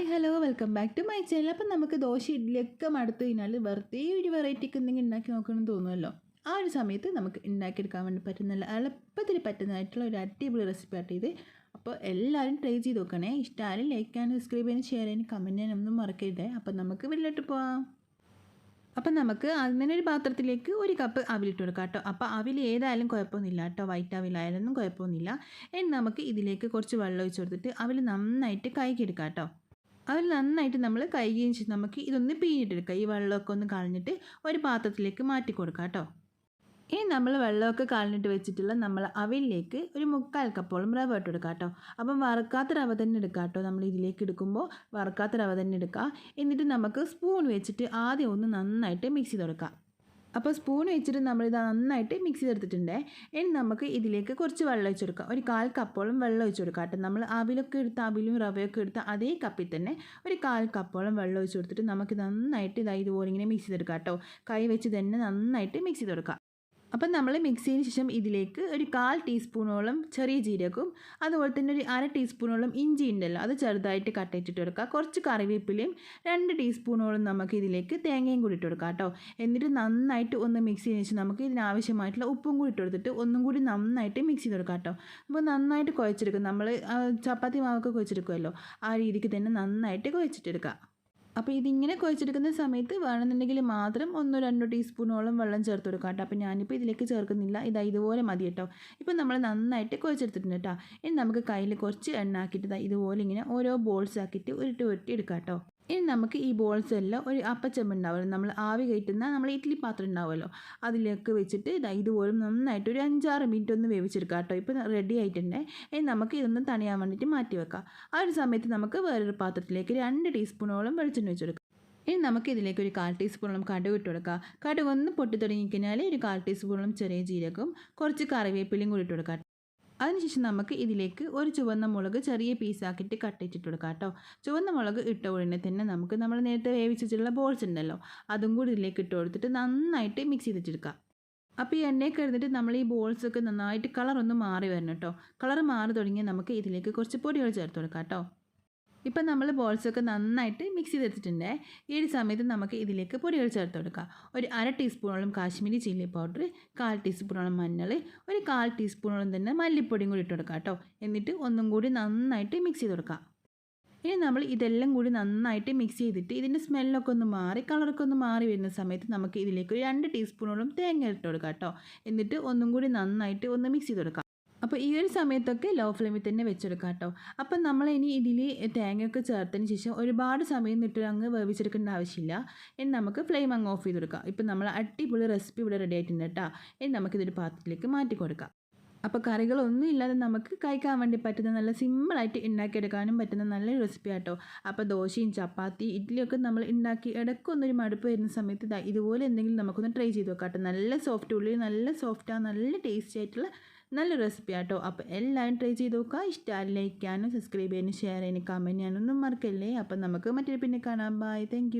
Hi hello welcome back to my channel. അപ്പം നമുക്ക് ദോശ ഇഡ്ഡലിയൊക്കെ മടുത്തു കഴിഞ്ഞാൽ വെറുതെ ഒരു വെറൈറ്റിക്ക് എന്തെങ്കിലും ഉണ്ടാക്കി നോക്കണമെന്ന് തോന്നുമല്ലോ. ആ ഒരു സമയത്ത് നമുക്ക് ഉണ്ടാക്കിയെടുക്കാൻ വേണ്ടി പറ്റുന്ന എളുപ്പത്തിൽ പറ്റുന്നതായിട്ടുള്ള ഒരു അടിപൊളി റെസിപ്പി ആയിട്ട് ഇത്. അപ്പോൾ എല്ലാവരും ട്രൈ ചെയ്ത് നോക്കണേ. ഇഷ്ടമായാലും ലൈക്ക് ചെയ്യാനും സബ്സ്ക്രൈബ് ചെയ്യാനും ഷെയർ ചെയ്യാനും കമന്റ് ചെയ്യാനൊന്നും മറക്കരുതേ. അപ്പം നമുക്ക് വീട്ടിലോട്ട് പോവാം. അപ്പം നമുക്ക് അങ്ങനെ ഒരു പാത്രത്തിലേക്ക് ഒരു കപ്പ് അവിലിട്ട് കൊടുക്കാം കേട്ടോ. അപ്പോൾ അവിൽ ഏതായാലും കുഴപ്പമൊന്നുമില്ല കേട്ടോ. വൈറ്റ് അവിലായാലൊന്നും കുഴപ്പമൊന്നുമില്ല. ഇനി നമുക്ക് ഇതിലേക്ക് കുറച്ച് വെള്ളം ഒഴിച്ച് കൊടുത്തിട്ട് അവിൽ നന്നായിട്ട് കൈകിയെടുക്കാം കേട്ടോ. അതിൽ നന്നായിട്ട് നമ്മൾ കഴുകുകയും ചെയ്ത് നമുക്ക് ഇതൊന്ന് പിഴിഞ്ഞിട്ടെടുക്കുക ഈ വെള്ളമൊക്കെ ഒന്ന് കളഞ്ഞിട്ട് ഒരു പാത്രത്തിലേക്ക് മാറ്റി കൊടുക്കാം കേട്ടോ. ഇനി നമ്മൾ വെള്ളമൊക്കെ കളഞ്ഞിട്ട് വെച്ചിട്ടുള്ള നമ്മൾ അവിലേക്ക് ഒരു മുക്കാൽ കപ്പോളം റവ ഇട്ട് എടുക്കുക കേട്ടോ. അപ്പം വറുക്കാത്ത റവ തന്നെ എടുക്കാം കേട്ടോ. നമ്മൾ ഇതിലേക്ക് എടുക്കുമ്പോൾ വറുക്കാത്ത റവ തന്നെ എടുക്കുക എന്നിട്ട് നമുക്ക് സ്പൂൺ വെച്ചിട്ട് ആദ്യം ഒന്ന് നന്നായിട്ട് മിക്സ് ചെയ്ത് കൊടുക്കാം. അപ്പോൾ സ്പൂൺ വെച്ചിട്ട് നമ്മളിത് നന്നായിട്ട് മിക്സ് ചെയ്തെടുത്തിട്ടുണ്ട്. ഇനി നമുക്ക് ഇതിലേക്ക് കുറച്ച് വെള്ളം ഒഴിച്ച് കൊടുക്കാം. ഒരു കാൽ കപ്പോളം വെള്ളം ഒഴിച്ച് കൊടുക്കാം കേട്ടോ. നമ്മൾ അവിലൊക്കെ എടുത്ത് അവിലും റവയൊക്കെ എടുത്ത് അതേ കപ്പിൽ തന്നെ ഒരു കാൽ കപ്പോളം വെള്ളം ഒഴിച്ച് കൊടുത്തിട്ട് നമുക്ക് നന്നായിട്ട് ഇതായി ഇതുപോലെ ഇങ്ങനെ മിക്സ് ചെയ്തെടുക്കാം കേട്ടോ. കൈ വെച്ച് തന്നെ നന്നായിട്ട് മിക്സ് ചെയ്ത് കൊടുക്കാം അപ്പം നമ്മൾ മിക്സ് ചെയ്തതിന് ശേഷം ഇതിലേക്ക് ഒരു കാൽ ടീസ്പൂണോളം ചെറിയ ജീരകവും അതുപോലെ തന്നെ ഒരു അര ടീസ്പൂണോളം ഇഞ്ചി ഉണ്ടല്ലോ അത് ചെറുതായിട്ട് കട്ടയിട്ടിട്ട് കൊടുക്കുക. കുറച്ച് കറിവേപ്പിലയും രണ്ട് ടീസ്പൂണോളം നമുക്ക് ഇതിലേക്ക് തേങ്ങയും കൂടി ഇട്ട് കൊടുക്കാം കേട്ടോ. എന്നിട്ട് നന്നായിട്ട് ഒന്ന് മിക്സ് ചെയ്തതിന് ശേഷം നമുക്ക് ഇതിനാവശ്യമായിട്ടുള്ള ഉപ്പും കൂടി ഇട്ട് കൊടുത്തിട്ട് ഒന്നും കൂടി നന്നായിട്ട് മിക്സ് ചെയ്ത് കൊടുക്കാം കേട്ടോ. അപ്പോൾ നന്നായിട്ട് കുഴച്ചെടുക്കും നമ്മൾ ചപ്പാത്തി മാവൊക്കെ കുഴച്ചെടുക്കുമല്ലോ ആ രീതിക്ക് തന്നെ നന്നായിട്ട് കുഴച്ചിട്ടെടുക്കുക. അപ്പോൾ ഇതിങ്ങനെ കുഴച്ചെടുക്കുന്ന സമയത്ത് വേണമെന്നുണ്ടെങ്കിൽ മാത്രം ഒന്നോ രണ്ടോ ടീസ്പൂണോളം വെള്ളം ചേർത്ത് കൊടുക്കാം കേട്ടോ. അപ്പോൾ ഞാനിപ്പോൾ ഇതിലേക്ക് ചേർക്കുന്നില്ല. ഇതാ ഇതുപോലെ മതി കേട്ടോ. ഇപ്പോൾ നമ്മൾ നന്നായിട്ട് കുഴച്ചെടുത്തിട്ടുണ്ട് കേട്ടോ. ഇനി നമുക്ക് കയ്യിൽ കുറച്ച് എണ്ണ ആക്കിയിട്ട് ഇതുപോലെ ഇങ്ങനെ ഓരോ ബോൾസ് ആക്കിയിട്ട് ഉരുട്ടി ഉരുട്ടി എടുക്കാം കേട്ടോ. ഇനി നമുക്ക് ഈ ബോൾസ് എല്ലാം ഒരു അപ്പച്ചമ്പ് ഉണ്ടാവുമല്ലോ. നമ്മൾ ആവി കയറ്റുന്ന നമ്മൾ ഇഡ്ഡലി പാത്രം ഉണ്ടാവുമല്ലോ. അതിലേക്ക് വെച്ചിട്ട് ഇതാ ഇതുപോലും നന്നായിട്ട് ഒരു അഞ്ചാറ് മിനിറ്റ് ഒന്ന് വേവിച്ചെടുക്കാം കേട്ടോ. ഇപ്പോൾ റെഡി ആയിട്ടുണ്ട്. ഇനി നമുക്ക് ഇതൊന്ന് തണിയാൻ വേണ്ടിയിട്ട് മാറ്റി വെക്കാം. ആ ഒരു സമയത്ത് നമുക്ക് വേറൊരു പാത്രത്തിലേക്ക് രണ്ട് ടീസ്പൂണോളം വെളിച്ചെണ്ണ വെച്ച് കൊടുക്കാം. ഇനി നമുക്ക് ഇതിലേക്ക് ഒരു കാൽ ടീസ്പൂണോളം കടുക് ഇട്ട് കൊടുക്കാം. കടുക് ഒന്ന് പൊട്ടി തുടങ്ങിക്കഴിഞ്ഞാൽ ഒരു കാൽ ടീസ്പൂണോളം ചെറിയ ജീരകവും കുറച്ച് കറിവേപ്പിലയും കൂടി ഇട്ട് കൊടുക്കാം. അതിനുശേഷം നമുക്ക് ഇതിലേക്ക് ഒരു ചുവന്ന മുളക് ചെറിയ പീസാക്കിയിട്ട് കട്ടിച്ചിട്ട് കൊടുക്കാം കേട്ടോ. ചുവന്ന മുളക് ഇട്ട ഉടനെ തന്നെ നമുക്ക് നമ്മൾ നേരത്തെ വേവിച്ചിട്ടുള്ള ബോൾസ് ഉണ്ടല്ലോ അതും കൂടി ഇതിലേക്ക് ഇട്ട് കൊടുത്തിട്ട് നന്നായിട്ട് മിക്സ് ചെയ്തിട്ടെടുക്കാം. അപ്പോൾ ഈ എണ്ണയൊക്കെ എടുത്തിട്ട് നമ്മൾ ഈ ബോൾസൊക്കെ നന്നായിട്ട് കളറൊന്ന് മാറി വരണം കേട്ടോ. കളർ മാറി തുടങ്ങിയാൽ നമുക്ക് ഇതിലേക്ക് കുറച്ച് പൊടികൾ ചേർത്ത് കൊടുക്കാം കേട്ടോ. ഇപ്പം നമ്മൾ ബോൾസൊക്കെ നന്നായിട്ട് മിക്സ് ചെയ്തെടുത്തിട്ടുണ്ട്. ഈ ഒരു സമയത്ത് നമുക്ക് ഇതിലേക്ക് പൊടികൾ ചേർത്ത് കൊടുക്കാം. ഒരു അര ടീസ്പൂണോളം കാശ്മീരി ചില്ലി പൗഡർ കാൽ ടീസ്പൂണോളം മഞ്ഞൾ ഒരു കാൽ ടീസ്പൂണോളം തന്നെ മല്ലിപ്പൊടിയും കൂടി ഇട്ട് കൊടുക്കാം കേട്ടോ. എന്നിട്ട് ഒന്നും കൂടി നന്നായിട്ട് മിക്സ് ചെയ്ത് കൊടുക്കാം. ഇനി നമ്മൾ ഇതെല്ലാം കൂടി നന്നായിട്ട് മിക്സ് ചെയ്തിട്ട് ഇതിന്റെ സ്മെല്ലൊക്കെ ഒന്ന് മാറി കളറൊക്കെ ഒന്ന് മാറി വരുന്ന സമയത്ത് നമുക്ക് ഇതിലേക്ക് ഒരു രണ്ട് ടീസ്പൂണോളം തേങ്ങ ഇട്ട് കൊടുക്കാം കേട്ടോ. എന്നിട്ട് ഒന്നും കൂടി നന്നായിട്ട് ഒന്ന് മിക്സ് ചെയ്ത് കൊടുക്കാം. അപ്പോൾ ഈ ഒരു സമയത്തൊക്കെ ലോ ഫ്ലെയിമിൽ തന്നെ വെച്ചെടുക്കാം കേട്ടോ അപ്പം നമ്മൾ ഇനി ഇതിൽ തേങ്ങയൊക്കെ ചേർത്തതിന് ശേഷം ഒരുപാട് സമയം ഇട്ട് അങ്ങ് വേവിച്ചെടുക്കേണ്ട ആവശ്യമില്ല. ഇനി നമുക്ക് ഫ്ലെയിം അങ്ങ് ഓഫ് ചെയ്ത് കൊടുക്കാം ഇപ്പം നമ്മൾ അടിപൊളി റെസിപ്പി ഇവിടെ റെഡി ആയിട്ടുണ്ട് കേട്ടോ. ഇനി നമുക്കിതൊരു പാത്രത്തിലേക്ക് മാറ്റി കൊടുക്കാം. അപ്പോൾ കറികളൊന്നും ഇല്ലാതെ നമുക്ക് കഴിക്കാൻ വേണ്ടി പറ്റുന്ന നല്ല സിമ്പിളായിട്ട് ഉണ്ടാക്കിയെടുക്കാനും പറ്റുന്ന നല്ല റെസിപ്പി ആട്ടോ. അപ്പോൾ ദോശയും ചപ്പാത്തി ഇഡ്ഡലിയൊക്കെ നമ്മൾ ഉണ്ടാക്കി ഇടയ്ക്കൊന്നൊരു മടുപ്പ് വരുന്ന സമയത്ത് ഇതാ ഇതുപോലെ എന്തെങ്കിലും നമുക്കൊന്ന് ട്രൈ ചെയ്ത് നോക്കാം കേട്ടോ. നല്ല സോഫ്റ്റ് ഉള്ളി നല്ല സോഫ്റ്റാണ് നല്ല ടേസ്റ്റി ആയിട്ടുള്ള നല്ല റെസിപ്പി ആട്ടോ. അപ്പോൾ എല്ലാവരും ട്രൈ ചെയ്ത് നോക്കുക. ഇഷ്ടമായി ലൈക്ക് ചെയ്യാനും സബ്സ്ക്രൈബ് ചെയ്യാനും ഷെയർ ചെയ്യാനും കമന്റ് ചെയ്യാനൊന്നും മറക്കല്ലേ? അപ്പം നമുക്ക് മറ്റൊരു പിന്നെ കാണാം. Bye thank